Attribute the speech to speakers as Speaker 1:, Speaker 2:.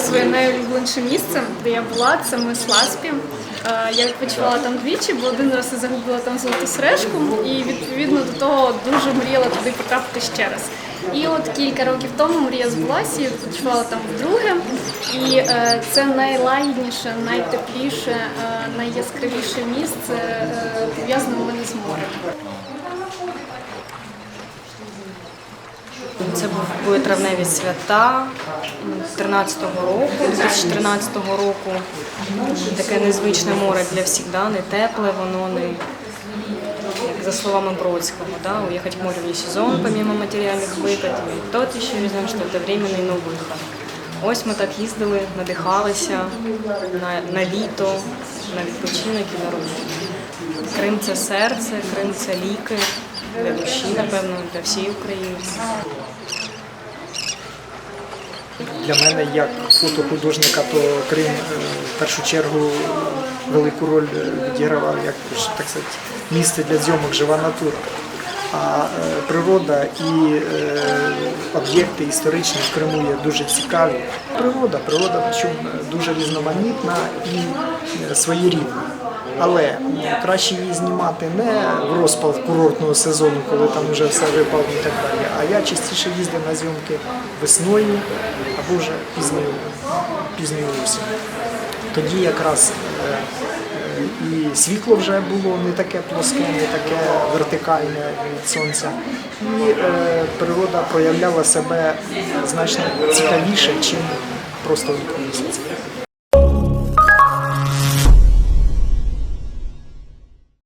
Speaker 1: своє найулюбленіше місце, де я була, це мис Ласпі. Е, Я відпочивала там двічі, бо один раз я загубила там золоту сережку, і відповідно до того дуже мріяла туди потрапити ще раз. І от кілька років тому мрія збулася, я відпочивала там вдруге. І е, це найлагідніше, найтепліше, е, найяскравіше місце е, пов'язане мене з морем.
Speaker 2: Це були травневі свята 13-го року, 2013 року. Таке незвичне море для всіх, да? не тепле, воно не як за словами Бродського, да? уехать в море не сезон, помимо матеріальних вигод, і тот ще різно, що це временний но виход. Ось ми так їздили, надихалися на, на літо, на відпочинок і на роботу. Крим це серце, Крим це ліки для душі, напевно, для всієї України.
Speaker 3: Для мене як фотохудожника, то Крим е, в першу чергу велику роль е, відігравав як так сказати, місце для зйомок жива натура. А е, природа і об'єкти історичні в Криму є дуже цікаві. Природа, природа причому дуже різноманітна і своєрідна. Але краще її знімати не в розпал курортного сезону, коли там вже все випало і так далі. А я частіше їздив на зйомки весною або вже пізньою, пізньою осінню. Тоді якраз е, і світло вже було не таке плоске, не таке вертикальне від сонця. І е, природа проявляла себе значно цікавіше, ніж просто влітку місяця.